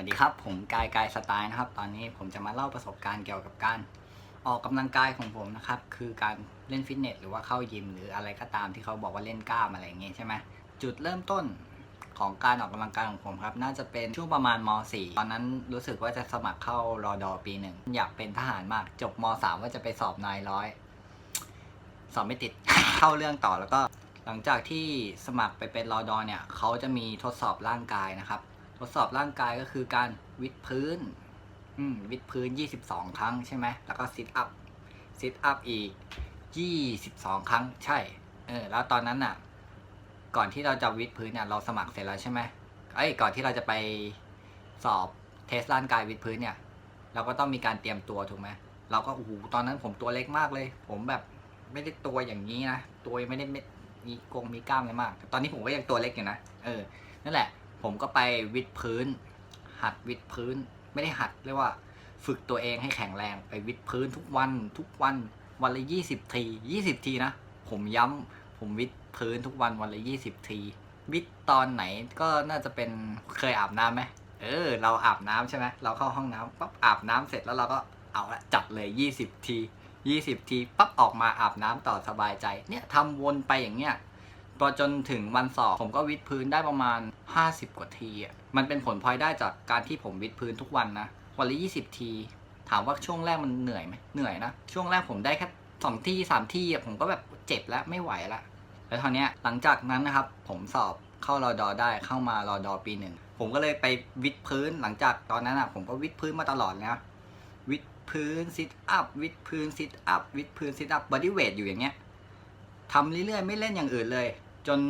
วัสดีครับ ผมกายกายสไตล์นะครับ ตอนนี้ผมจะมาเล่าประสบการณ์เกี่ยวกับการออกกำลังกายของผมนะครับ คือการเล่นฟิตเนสหรือว่าเข้ายิม หรืออะไรก็ตามที่เขาบอกว่าเล่นกล้ามอะไรอย่างเงี้ยใช่ไหมจุดเริ่มต้นของการออกกำลังกายของผมครับ น่าจะเป็นช่วงประมาณม .4 ตอนนั้นรู้สึกว่าจะสมัครเข้ารอดอปีหนึ่งอยากเป็นทหารมาก จบม .3 ว่าจะไปสอบนายร้อยสอบไม่ติดเข้าเรื่องต่อแล้วก็ หลังจากที่สมัครไปเป็นรอดอเนี่ยเขาจะมีทดสอบร่างกายนะครับ ทดสอบร่างกายก็คือการวิดพื้นอืมวิดพื้น 22 ครั้งใช่ไหมแล้วก็ซิทอัพซิทอัพอีก 22 ครั้งใช่เออแล้วตอนนั้นน่ะ ก่อนที่เราจะวิดพื้นเนี่ยเราสมัครเสร็จแล้วใช่ไหมเอ้ก่อนที่เราจะไปสอบเทสร่างกายวิดพื้นเนี่ย เราก็ต้องมีการเตรียมตัวถูกไหมเราก็โอ้โหตอนนั้นผมตัวเล็กมากเลย ผมแบบไม่ได้ตัวอย่างนี้นะตัวไม่ได้ไม่มีกงมีกล้ามอะไรมาก ตอนนี้ผมก็ยังตัวเล็กอยู่นะเออนั่นแหละ ผมก็ไปวิดพื้น หัดวิดพื้น ไม่ได้หัดเรียกว่า ฝึกตัวเองให้แข็งแรงไปวิดพื้นทุกวันทุกวันวันละยี่สิบทียี่สิบทีนะ ผมย้ำผมวิดพื้นทุกวันวันละยี่สิบทีวิดตอนไหนก็น่าจะเป็นเคยอาบน้ำไหมเออ เราอาบน้ำใช่ไหมเราเข้าห้องน้ำปั๊บอาบน้ำเสร็จแล้วเราก็เอาละจัดเลยยี่สิบทียี่สิบทีปั๊บออกมาอาบน้ำต่อสบายใจเนี่ยทำวนไปอย่างเงี้ย พอจนถึงวันสอบผมก็วิดพื้นได้ประมาณ 50 กว่าทีอะมันเป็นผลพลอยได้จากการที่ผมวิดพื้นทุกวันนะวันละ 20 ที ถามว่าช่วงแรกมันเหนื่อยไหมเหนื่อยนะช่วงแรกผมได้แค่สองที่สามที่อะผมก็แบบเจ็บแล้วไม่ไหวละแล้วคราวเนี้ยหลังจากนั้นนะครับ ผมสอบเข้ารอดอได้เข้ามารอดอปีหนึ่งผมก็เลยไปวิดพื้นหลังจากตอนนั้นอะผมก็วิดพื้นมาตลอดนะวิดพื้นซิทอัพวิดพื้นซิทอัพวิดพื้นซิทอัพบอดี้เวทอยู่อย่างเงี้ยทำเรื่อยๆไม่เล่นอย่างอื่นเลย จน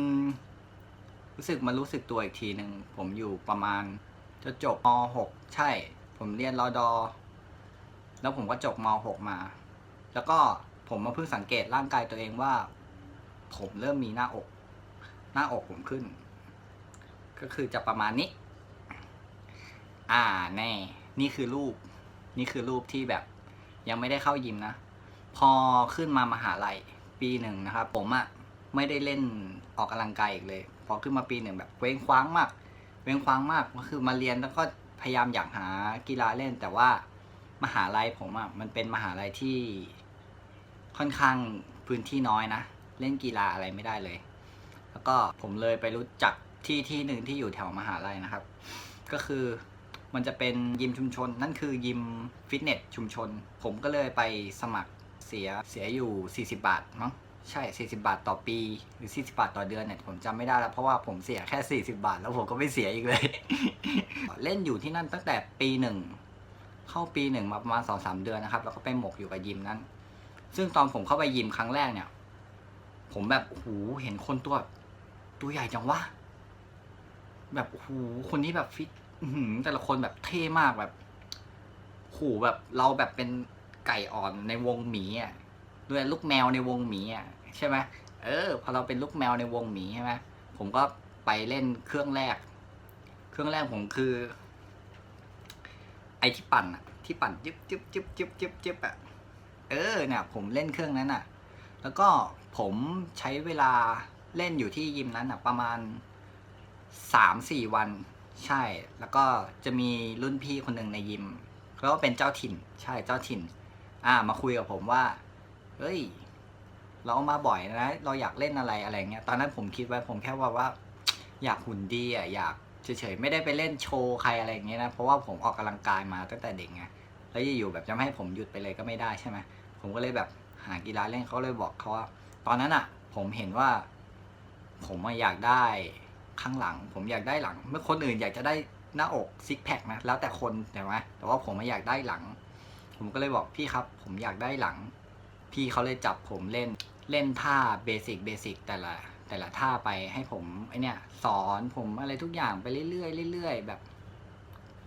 รู้สึกมารู้สึกตัวอีกทีหนึ่งผมอยู่ประมาณจะจบม .6 ใช่ ผมเรียนรอดอ แล้วผมก็จบม .6 มา แล้วก็ผมมาเพิ่งสังเกตร่างกายตัวเองว่า ผมเริ่มมีหน้าอก หน้าอกผมขึ้น ก็คือจะประมาณนี้ อ่าแน่ นี่คือรูป นี่คือรูปที่แบบ ยังไม่ได้เข้ายิมนะ พอขึ้นมามหาลัยปีหนึ่งนะครับ ผมอะ ไม่ได้เล่นออกกำลังกายอีกเลย พอขึ้นมาปีหนึ่งแบบเว้งคว้างมาก เว้งคว้างมากก็คือมาเรียนแล้วก็พยายามอยากหากีฬาเล่น แต่ว่ามหาลัยผมอะมันเป็นมหาลัยที่ค่อนข้างพื้นที่น้อยนะ เล่นกีฬาอะไรไม่ได้เลย แล้วก็ผมเลยไปรู้จักที่ที่หนึ่งที่อยู่แถวมหาลัยนะครับ ก็คือมันจะเป็นยิมชุมชน นั่นคือยิมฟิตเนสชุมชน ผมก็เลยไปสมัครเสียเสียอยู่ 40 บาทมั้ง ใช่ 40 บาทต่อปี หรือ 40 บาทต่อเดือนเนี่ย ผมจำไม่ได้แล้ว เพราะว่าผมเสียแค่ 40 บาท แล้วผมก็ไม่เสียอีกเลย เล่นอยู่ที่นั่นตั้งแต่ปีหนึ่ง เข้าปีหนึ่งมาประมาณสองสามเดือนนะครับ แล้วก็ไปหมกอยู่กับยิมนั้น ซึ่งตอนผมเข้าไปยิมครั้งแรกเนี่ย ผมแบบโอ้โหเห็นคนตัว ตัวใหญ่จังวะ แบบโอ้โหคนที่แบบฟิตแต่ละคนแบบเท่มากแบบโหแบบเราแบบเป็นไก่อ่อนในวงหมีอะ ด้วยลูกแมวในวงหมีอะใช่ไหมเออพอเราเป็นลูกแมวในวงหมีใช่ไหมผมก็ไปเล่นเครื่องแรก เครื่องแรกผมคือ ไอที่ปั่นอะที่ปั่นจึ๊บจึ๊บจึ๊บจึ๊บจึ๊บจึ๊บอะเออเนี่ยผมเล่นเครื่องนั้นอะ แล้วก็ผมใช้เวลาเล่นอยู่ที่ยิมนั้นอะ ประมาณสามสี่วันใช่ แล้วก็จะมีรุ่นพี่คนหนึ่งในยิมแล้วก็เป็นเจ้าถิ่น ใช่ เจ้าถิ่น อ่า มาคุยกับผมว่า เฮ้ย เรามาบ่อยนะ เราอยากเล่นอะไรอะไรเงี้ย ตอนนั้นผมคิดไว้ผมแค่ว่าว่า อยากหุ่นดีอะ อยากเฉยๆ ไม่ได้ไปเล่นโชว์ใครอะไรอย่างเงี้ยนะ เพราะว่าผมออกกำลังกายมาตั้งแต่เด็กไง แล้วอยู่ๆแบบจะให้ผมหยุดไปเลยก็ไม่ได้ใช่ไหม ผมก็เลยแบบหากีฬาเล่นเขาเลยบอกเขาว่า ตอนนั้นอะ ผมเห็นว่า ผมอะอยากได้ข้างหลัง ผมอยากได้หลัง เมื่อคนอื่นอยากจะได้หน้าอกซิกแพคนะ แล้วแต่คนแต่ว่าแต่ว่าผมอะอยากได้หลัง ผมก็เลยบอกพี่ครับ ผมอยากได้หลัง พี่เขาเลยจับผมเล่นเล่นท่าเบสิกเบสิกแต่ละแต่ละท่าไปให้ผมไอเนี่ยสอนผมอะไรทุกอย่างไปเรื่อยๆเรื่อยๆแบบ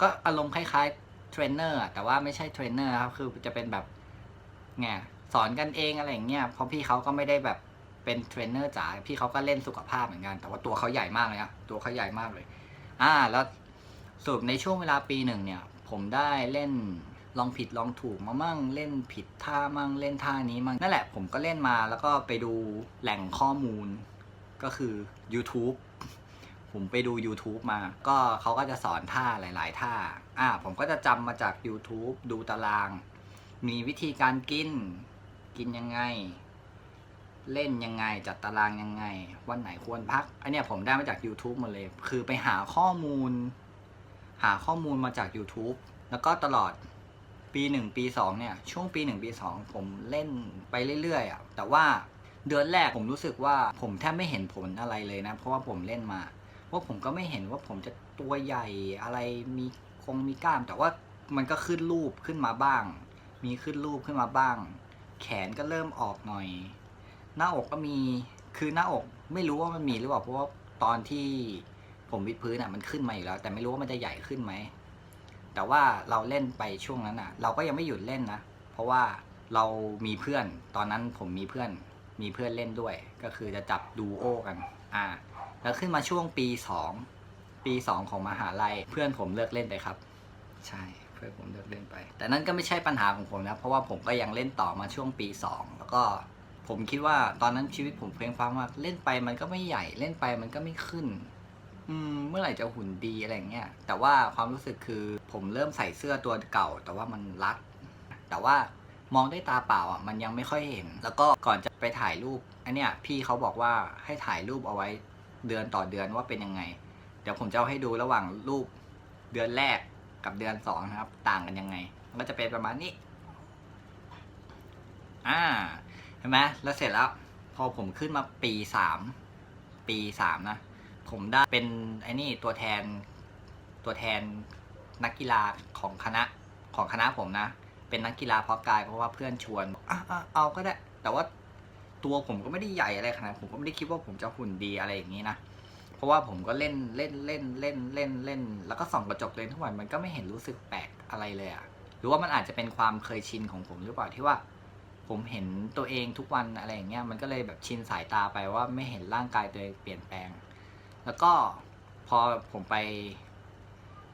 ก็อารมณ์คล้ายๆเทรนเนอร์แต่ว่าไม่ใช่เทรนเนอร์ครับคือจะเป็นแบบไงสอนกันเองอะไรอย่างเงี้ยเพราะพี่เขาก็ไม่ได้แบบเป็นเทรนเนอร์จ๋าพี่เขาก็เล่นสุขภาพเหมือนกัน แต่ว่าตัวเขาใหญ่มากเลยนะตัวเขาใหญ่มากเลย อ่า แล้วสรุปในช่วงเวลาปีหนึ่งเนี่ย ผมได้เล่น ลองผิดลองถูกมามั่งเล่นผิดท่ามั่งเล่นท่านี้มั่งนั่นแหละผมก็เล่นมาแล้วก็ไปดูแหล่งข้อมูลก็คือ YouTube ผมไปดู YouTube มา ก็เขาก็จะสอนท่าหลาย ๆ ท่า อ่า ผมก็จะจำมาจาก YouTube ดูตาราง มีวิธีการกิน กินยังไง เล่นยังไง จัดตารางยังไง วันไหนควรพัก อันเนี้ยผมได้มาจาก YouTube หมดเลย คือไปหาข้อมูล หาข้อมูลมาจาก YouTube แล้วก็ตลอด ปีหนึ่งปีสองเนี่ยช่วงปีหนึ่งปีสองผมเล่นไปเรื่อยๆอะแต่ว่าเดือนแรกผมรู้สึกว่าผมแทบไม่เห็นผลอะไรเลยนะ เพราะว่าผมเล่นมาว่าผมก็ไม่เห็นว่าผมจะตัวใหญ่อะไรมีคงมีกล้าม แต่ว่ามันก็ขึ้นรูปขึ้นมาบ้าง มีขึ้นรูปขึ้นมาบ้าง แขนก็เริ่มออกหน่อย หน้าอกก็มีคือหน้าอกไม่รู้ว่ามันมีหรือเปล่าเพราะว่าตอนที่ผมวิดพื้นอะมันขึ้นมาอยู่แล้ว แต่ไม่รู้ว่ามันจะใหญ่ขึ้นไหม แต่ว่าเราเล่นไปช่วงนั้นอะ เราก็ยังไม่หยุดเล่นนะ เพราะว่าเรามีเพื่อนตอนนั้นผมมีเพื่อน มีเพื่อนเล่นด้วย ก็คือจะจับดูโอกัน อ่า แล้วขึ้นมาช่วงปีสองปีสองของมหาลัยเพื่อนผมเลิกเล่นไปครับ ใช่เพื่อนผมเลิกเล่นไป แต่นั่นก็ไม่ใช่ปัญหาของผมนะเพราะว่าผมก็ยังเล่นต่อมาช่วงปีสองแล้วก็ผมคิดว่าตอนนั้นชีวิตผมเพลงฟังมากเล่นไปมันก็ไม่ใหญ่เล่นไปมันก็ไม่ขึ้น อืมเมื่อไหร่จะหุ่นดีอะไรเงี้ยแต่ว่าความรู้สึกคือ ผมเริ่มใส่เสื้อตัวเก่า แต่ว่ามันรัด แต่ว่ามองด้วยตาเปล่าอะมันยังไม่ค่อยเห็น แล้วก็ก่อนจะไปถ่ายรูปอันเนี้ยพี่เขาบอกว่าให้ถ่ายรูปเอาไว้เดือนต่อเดือนว่าเป็นยังไง เดี๋ยวผมจะเอาให้ดูระหว่างรูปเดือนแรกกับเดือนสองนะครับ ต่างกันยังไง มันก็จะเป็นประมาณนี้ อ่าเห็นไหมแล้วเสร็จแล้ว พอผมขึ้นมาปีสามปีสามนะ ผมได้เป็นไอ้นี่ตัวแทนตัวแทน นักกีฬาของคณะของคณะผมนะ เป็นนักกีฬาเพาะกายเพราะว่าเพื่อนชวนบอกอะอะเอาก็ได้ แต่ว่าตัวผมก็ไม่ได้ใหญ่อะไรขนาดผมก็ไม่ได้คิดว่าผมจะหุ่นดีอะไรอย่างนี้นะเพราะว่าผมก็เล่นเล่นเล่นเล่นเล่นเล่น แล้วก็ส่องกระจกเลยทุกวันมันก็ไม่เห็นรู้สึกแปลกอะไรเลยอะหรือว่ามันอาจจะเป็นความเคยชินของผมหรือเปล่าที่ว่า ผมเห็นตัวเองทุกวันอะไรอย่างเงี้ยมันก็เลยแบบชินสายตาไปว่าไม่เห็นร่างกายตัวเองเปลี่ยนแปลง แล้วก็พอผมไป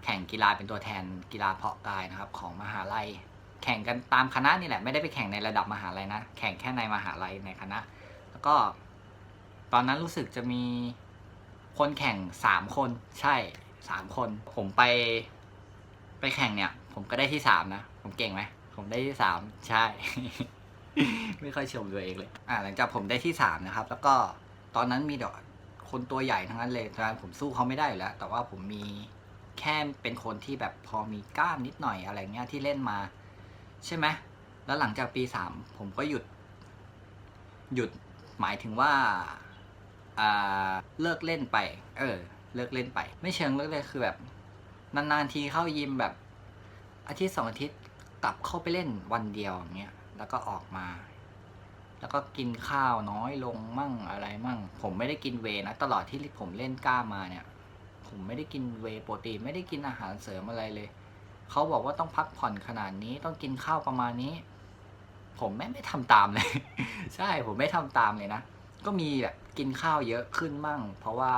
แข่งกีฬาเป็นตัวแทนกีฬาเพาะกายนะครับของมหาลัย แข่งกันตามคณะนี่แหละไม่ได้ไปแข่งในระดับมหาลัยนะ แข่งแค่ในมหาลัยในคณะ แล้วก็ ตอนนั้นรู้สึกจะมีคนแข่งสามคนใช่สามคน ผมไปไปแข่งเนี่ย ผมก็ได้ที่สามนะ ผมเก่งไหมผมได้ที่สามใช่ ไม่ค่อยชมตัวเองเลย อ่าหลังจากผมได้ที่สามนะครับ แล้วก็ตอนนั้นมีเดอกคนตัวใหญ่ทั้งนั้นเลยตอนนั้นผมสู้เขาไม่ได้อยู่แล้ว แต่ว่าผมมี แค่เป็นคนที่แบบพอมีกล้ามนิดหน่อยอะไรเงี้ยที่เล่นมา ใช่ไหมแล้วหลังจากปีสามผมก็หยุด หยุดหมายถึงว่าเลิกเล่นไป เออ เลิกเล่นไป ไม่เชิงเลิกเล่นคือแบบ นานๆทีเข้ายิมแบบ อาทิตย์สองอาทิตย์กลับเข้าไปเล่นวันเดียวอย่างเงี้ยแล้วก็ออกมา แล้วก็กินข้าวน้อยลงมั่งอะไรมั่ง ผมไม่ได้กินเวนะ ตลอดที่ผมเล่นกล้ามาเนี่ย ผมไม่ได้กินเวโปรตีนไม่ได้กินอาหารเสริมอะไรเลย เขาบอกว่าต้องพักผ่อนขนาดนี้ต้องกินข้าวประมาณนี้ ผมไม่ไม่ทำตามเลย ใช่ผมไม่ทำตามเลยนะ ก็มีแบบกินข้าวเยอะขึ้นมั่ง เพราะว่า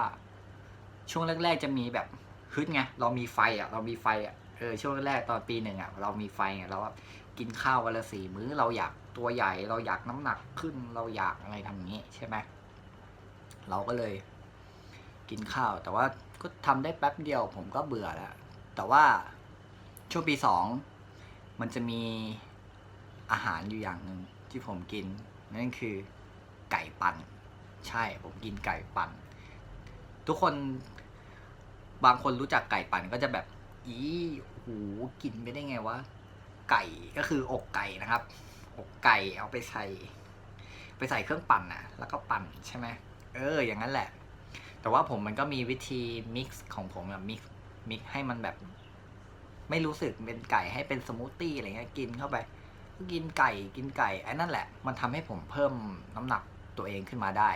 ช่วงแรก ๆ จะมีแบบฮึดไงเรามีไฟอะ เรามีไฟอะเออช่วงแรกตอนปีหนึ่งอะเรามีไฟไงเรากินข้าววันละสี่มื้อเราอยากตัวใหญ่ เราอยากน้ำหนักขึ้นเราอยากอะไรทำนี้ใช่ไหมเราก็เลย กินข้าวแต่ว่า ก็ทำได้แป๊บเดียวผมก็เบื่อแล้ว แต่ว่าช่วงปีสองมันจะมีอาหารอยู่อย่างหนึ่งที่ผมกิน นั่นคือไก่ปั่น ใช่ผมกินไก่ปั่น ทุกคนบางคนรู้จักไก่ปั่นก็จะแบบ อีหูกินไปได้ไงวะไก่ก็คืออกไก่นะครับ อกไก่เอาไปใส่ ไปใส่เครื่องปั่นนะแล้วก็ปั่นใช่ไหมเออ อย่างนั้นแหละ แต่ว่าผมมันก็มีวิธีมิกซ์ของผมอะมิกซ์มิกซ์ให้มันแบบ ไม่รู้สึกเป็นไก่ให้เป็นสมูทตี้อะไรเงี้ยกินเข้าไปก็กินไก่กินไก่ไอ้นั่นแหละ มันทำให้ผมเพิ่มน้ำหนักตัวเองขึ้นมาได้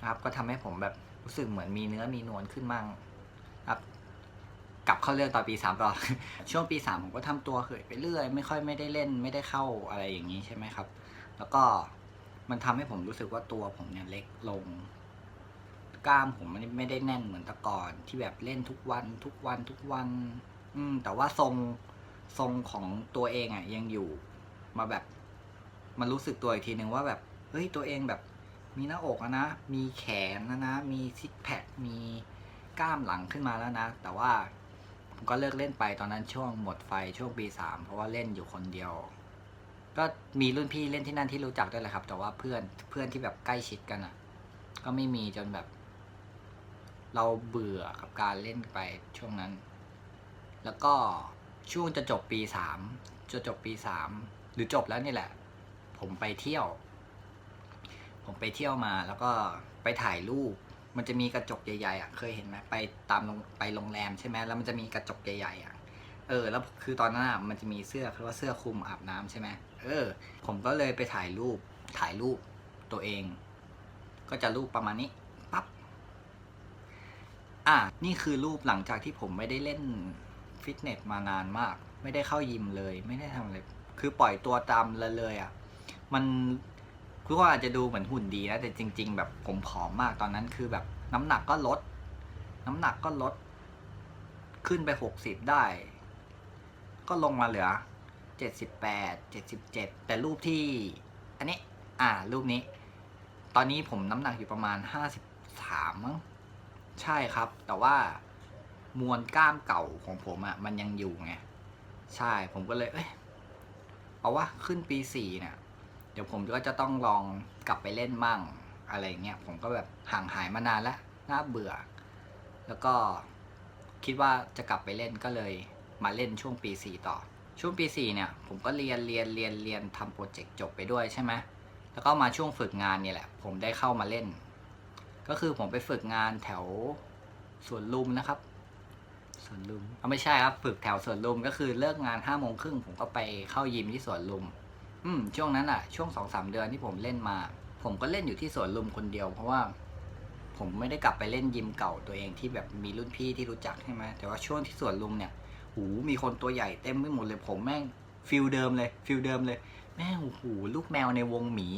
นะครับ ก็ทำให้ผมแบบรู้สึกเหมือนมีเนื้อมีนวลขึ้นมั่งครับ กลับเข้าเรื่องตอนปีสามต่อช่วงปีสามผมก็ทำตัวเขยไปเรื่อย ไม่ค่อยไม่ได้เล่นไม่ได้เข้าอะไรอย่างนี้ใช่ไหมครับ แล้วก็มันทำให้ผมรู้สึกว่าตัวผมเนี่ยเล็กลง กล้ามผมมันไม่ได้แน่นเหมือนแต่ก่อน ที่แบบเล่นทุกวันทุกวันทุกวัน อืม แต่ว่าทรงทรงของตัวเองอะ่ะ ยังอยู่ มาแบบมันรู้สึกตัวอีกทีหนึ่งว่าแบบเฮ้ยตัวเองแบบ มีหน้าอกอะนะ มีแขนนะนะ มีซิกแพค มีกล้ามหลังขึ้นมาแล้วนะ แต่ว่าผมก็เลิกเล่นไปตอนนั้นช่วงหมดไฟช่วงปีสามเพราะว่าเล่นอยู่คนเดียว ก็มีรุ่นพี่เล่นที่นั่นที่รู้จักด้วยแหละครับ แต่ว่าเพื่อนเพื่อนที่แบบใกล้ชิดกันอะ ก็ไม่มีจนแบบ เราเบื่อกับการเล่นไปช่วงนั้น แล้วก็ช่วงจะจบปีสามจะจบปีสามหรือจบแล้วนี่แหละ ผมไปเที่ยว ผมไปเที่ยวมาแล้วก็ไปถ่ายรูป มันจะมีกระจกใหญ่ๆอะเคยเห็นไหมไปตามไปโรงแรมใช่ไหมแล้วมันจะมีกระจกใหญ่ๆอะเออแล้วคือตอนนั้นอะมันจะมีเสื้อเขาเรียกว่าเสื้อคลุมอาบน้ำใช่ไหมเออ ผมก็เลยไปถ่ายรูปถ่ายรูปตัวเอง ก็จะรูปประมาณนี้ อะนี่คือรูปหลังจากที่ผมไม่ได้เล่นฟิตเนสมานานมาก ไม่ได้เข้ายิมเลย ไม่ได้ทำอะไร คือปล่อยตัวตามลยเลยอะ มันคือว่าอาจจะดูเหมือนหุ่นดีนะ แต่จริง ๆ แบบผมผอมมากตอนนั้นคือแบบน้ำหนักก็ลด น้ำหนักก็ลด ขึ้นไปหกสิบได้ ก็ลงมาเหลือเจ็ดสิบแปดเจ็ดสิบเจ็ดแต่รูปที่ อันนี้ อ่า รูปนี้ ตอนนี้ผมน้ำหนักอยู่ประมาณห้าสิบสามมั้ง ใช่ครับ แต่ว่ามวลกล้ามเก่าของผมอะ่ะ มันยังอยู่ไง ใช่ผมก็เลยเอ้ยเอาว่าขึ้นปีสี่เนี่ยเดี๋ยวผมก็จะต้องลองกลับไปเล่นมั่งอะไรเงี้ยผมก็แบบห่างหายมานานแล้วน่าเบื่อ แล้วก็คิดว่าจะกลับไปเล่นก็เลยมาเล่นช่วงปีสี่ต่อ ช่วงปีสี่เนี่ย ผมก็เรียนเรียนเรียนเรียนทำโปรเจกต์จบไปด้วยใช่ไหมแล้วก็มาช่วงฝึกงานเนี่ยแหละ ผมได้เข้ามาเล่น ก็คือผมไปฝึกงานแถวสวนลุมนะครับสวนลุมเอาไม่ใช่ครับฝึกแถวสวนลุมก็คือเลิกงานห้าโมงครึ่งผมก็ไปเข้ายิมที่สวนลุม อืมช่วงนั้นอะช่วงสองสามเดือนที่ผมเล่นมา ผมก็เล่นอยู่ที่สวนลุมคนเดียว เพราะว่า ผมไม่ได้กลับไปเล่นยิมเก่าตัวเองที่แบบมีรุ่นพี่ที่รู้จักใช่ไหมแต่ว่าช่วงที่สวนลุมเนี่ยหูมีคนตัวใหญ่เต็มไปหมดเลยผมแม่งฟิลเดิมเลยฟิลเดิมเลย แม่งโอ้โหลูกแมวในวงหมี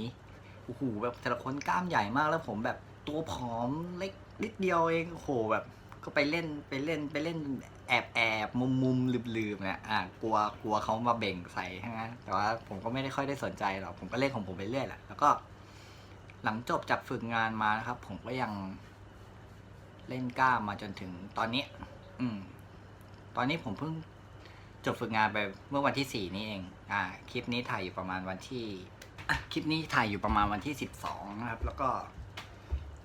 โอ้โหแบบแต่ละคนกล้ามใหญ่มากแล้วผมแบบ ตัวผอมเล็กนิดเดียวเองโหแบบ ก็ไปเล่นไปเล่นไปเล่นแอบแอบมุมมุมลืมลืมๆเนี่ยอ่ากลัวกลัวเขามาเบ่งใส่ใช่ไหมแต่ว่าผมก็ไม่ได้ค่อยได้สนใจหรอกผมก็เล่นของผมไปเรื่อยแหละแล้วก็ หลังจบจากฝึกงานมานะครับ ผมก็ยังเล่นกล้ามาจนถึงตอนนี้ อืม ตอนนี้ผมเพิ่งจบฝึกงานไปเมื่อวันที่สี่นี้เอง อ่า คลิปนี้ถ่ายอยู่ประมาณวันที่ คลิปนี้ถ่ายอยู่ประมาณวันที่สิบสองนะครับ แล้วก็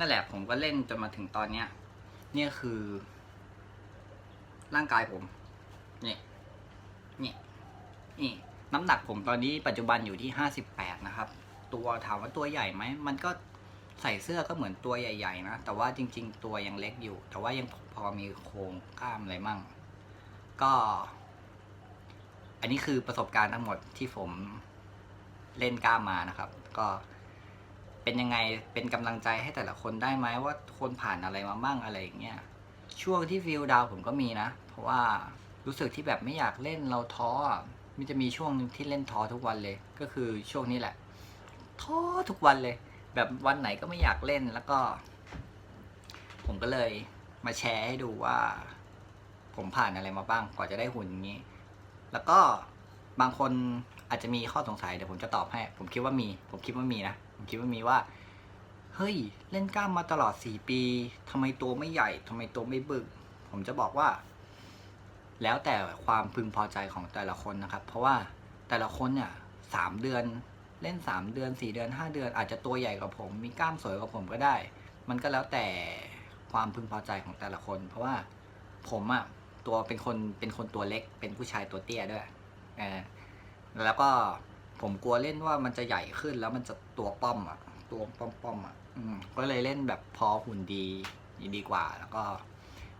นั่นแหละผมก็เล่นจนมาถึงตอนเนี้ย เนี่ยคือ ร่างกายผม เนี่ย เนี่ย นี่ น้ำหนักผมตอนนี้ปัจจุบันอยู่ที่ห้าสิบแปดนะครับ ตัวถามว่าตัวใหญ่ไหม มันก็ใส่เสื้อก็เหมือนตัวใหญ่ ๆ นะ แต่ว่าจริง ๆ ตัวยังเล็กอยู่ แต่ว่ายังพอมีโครงกล้ามอะไรมั่ง ก็ อันนี้คือประสบการณ์ทั้งหมดที่ผมเล่นกล้ามมานะครับ ก็ เป็นยังไงเป็นกำลังใจให้แต่ละคนได้ไหมว่าคนผ่านอะไรมามั่งอะไรอย่างเงี้ยช่วงที่ฟิลดาวผมก็มีนะ เพราะว่ารู้สึกที่แบบไม่อยากเล่นเราท้อมันจะมีช่วงที่เล่นท้อทุกวันเลย ก็คือช่วงนี้แหละท้อทุกวันเลย แบบวันไหนก็ไม่อยากเล่นแล้วก็ ผมก็เลยมาแชร์ให้ดูว่า ผมผ่านอะไรมาบ้างกว่าจะได้หุ่นอย่างนี้ แล้วก็บางคนอาจจะมีข้อสงสัยเดี๋ยวผมจะตอบให้ ผมคิดว่ามี ผมคิดว่ามีนะ ผมคิดว่ามีว่า เฮ้ย เล่นกล้ามมาตลอดสี่ปีทำไมตัวไม่ใหญ่ทำไมตัวไม่บึก ผมจะบอกว่า แล้วแต่ความพึงพอใจของแต่ละคนนะครับ เพราะว่าแต่ละคนเนี่ยสามเดือนเล่นสามเดือนสี่เดือนห้าเดือน อาจจะตัวใหญ่กว่าผม มีกล้ามสวยกว่าผมก็ได้ มันก็แล้วแต่ความพึงพอใจของแต่ละคน เพราะว่าผมอะตัวเป็นคนเป็นคนตัวเล็ก เป็นผู้ชายตัวเตี้ยด้วยเออแล้วก็ ผมกลัวเล่นว่ามันจะใหญ่ขึ้นแล้วมันจะตัวป้อมอะตัวป้อมป้อมๆอะอืมก็เลยเล่นแบบพอหุ่นดีดีกว่า แล้วก็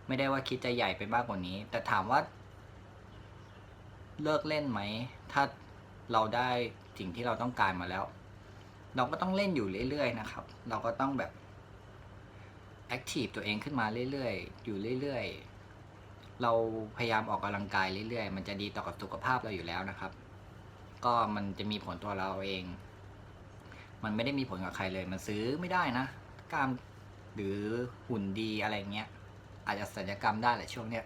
ไม่ได้ว่าคิดจะใหญ่ไปมากกว่านี้ แต่ถามว่า เลิกเล่นไหม ถ้าเราได้สิ่งที่เราต้องการมาแล้ว เราก็ต้องเล่นอยู่เรื่อยๆนะครับ เราก็ต้องแบบแอคทีฟตัวเองขึ้นมาเรื่อยๆ อยู่เรื่อยๆ เราพยายามออกกำลังกายเรื่อยๆ มันจะดีต่อกับสุขภาพเราอยู่แล้วนะครับ ก็มันจะมีผลตัวเราเอง มันไม่ได้มีผลกับใครเลย มันซื้อไม่ได้นะกล้ามหรือหุ่นดีอะไรเงี้ย อาจจะศัลยกรรมได้แหละช่วงเนี้ย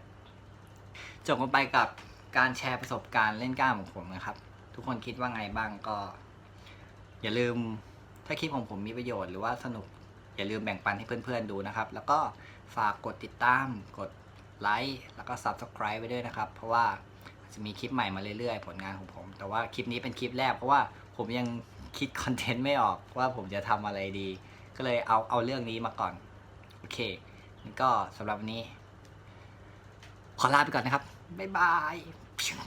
จบกันไปกับการแชร์ประสบการณ์เล่นกล้ามของผมนะครับ ทุกคนคิดว่าไงบ้างก็ อย่าลืมถ้าคลิปของผมมีประโยชน์หรือว่าสนุกอย่าลืมแบ่งปันให้เพื่อนๆดูนะครับ แล้วก็ฝากกดติดตาม กดไลค์ แล้วก็ Subscribe ไว้ด้วยนะครับ เพราะว่า จะมีคลิปใหม่มาเรื่อยๆ ผลงานของผม แต่ว่าคลิปนี้เป็นคลิปแรกเพราะว่าผมยังคิดคอนเทนต์ไม่ออกว่าผมจะทำอะไรดี ก็เลยเอาเอาเรื่องนี้มาก่อน โอเคงั้นก็สำหรับวันนี้ ขอลาไปก่อนนะครับ บ๊ายบาย